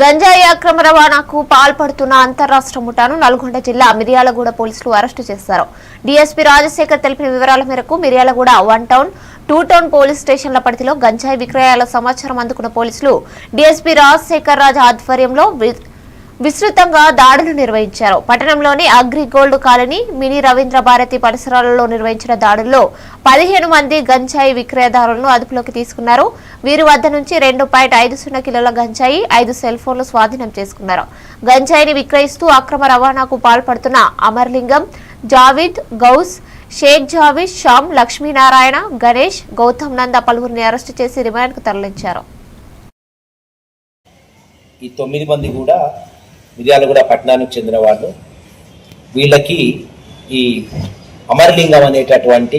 గంజాయి అక్రమ రవాణాకు పాల్పడుతున్న అంతరాష్ట్ర ముఠాను నల్గొండ జిల్లా మిర్యాలగూడ పోలీసులు అరెస్టు చేశారు. డీఎస్పీ రాజశేఖర్ తెలిపిన వివరాల మేరకు Miryalaguda one town two town police స్టేషన్ల పరిధిలో గంజాయి విక్రయాల సమాచారం అందుకున్న పోలీసులు డీఎస్పీ రాజశేఖర్ రాజ్ ఆధ్వర్యంలో విస్తృతంగా దాడులు నిర్వహించారు. పట్టణంలోని agri gold colony mini Ravindra Bharathi పరిసరాలలో నిర్వహించిన దాడుల్లో పదిహేను మంది గంజాయి విక్రయదారులను అదుపులోకి తీసుకున్నారు. వీరి వద్ద నుంచి రెండు పాయింట్ ఐదు సున్నా కిలోల గంజాయి ఐదు సెల్ ఫోన్లు స్వాధీనం చేసుకున్నారు. గంజాయిని విక్రయిస్తూ అక్రమ రవాణాకు పాల్పడుతున్న అమర్లింగం జావిద్ గౌస్ షేక్ జావిద్ శ్యామ్ లక్ష్మీనారాయణ గణేష్ గౌతమ్ నంద పలువురిని అరెస్టు చేసి రిమాండ్కు తరలించారు. ఈ తొమ్మిది మంది కూడా మిర్యాలగూడ పట్టణానికి చెందిన వాళ్ళు వీళ్ళకి ఈ అమరలింగం అనేటటువంటి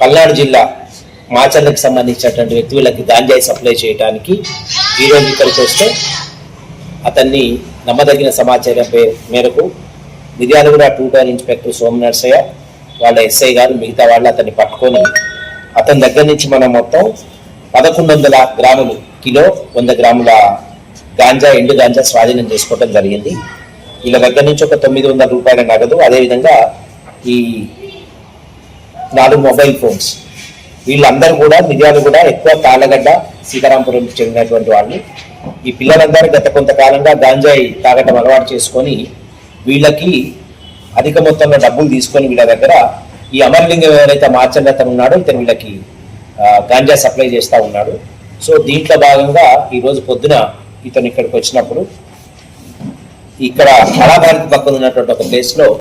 పల్నాడు జిల్లా మాచర్లకు సంబంధించినటువంటి వ్యక్తి వీళ్ళకి గాంజాయి సప్లై చేయడానికి ఈరోజు ఇక్కడికి వస్తే అతన్ని నమ్మదగిన సమాచారం మేరకు Miryalaguda two town inspector Soma Narsaiah వాళ్ళ ఎస్ఐ గారు మిగతా వాళ్ళు అతన్ని పట్టుకొని అతని దగ్గర నుంచి మనం మొత్తం పదకొండు వందల గ్రాములు కిలో వంద గ్రాముల గాంజా ఎండు గాంజా స్వాధీనం చేసుకోవడం జరిగింది. వీళ్ళ దగ్గర నుంచి ఒక తొమ్మిది వందల రూపాయల నగదు అదేవిధంగా ఈ నాలుగు మొబైల్ ఫోన్స్. వీళ్ళందరూ కూడా మిర్యాలు కూడా ఎక్కువ తాళగడ్డ సీతారాంపురం చెందినటువంటి వాళ్ళు ఈ పిల్లలందరూ గత కొంతకాలంగా గాంజాయి తాగటం అలవాటు చేసుకొని వీళ్ళకి అధిక మొత్తంలో డబ్బులు తీసుకొని వీళ్ళ దగ్గర ఈ అమర్లింగం ఎవరైతే మార్చండి అతను ఉన్నాడో ఇతను వీళ్ళకి గాంజా సప్లై చేస్తూ ఉన్నాడు. సో దీంట్లో భాగంగా ఈరోజు పొద్దున ఇతను ఇక్కడికి వచ్చినప్పుడు ఇక్కడ కళాభారతి పక్కన ఉన్నటువంటి ఒక ప్లేస్లో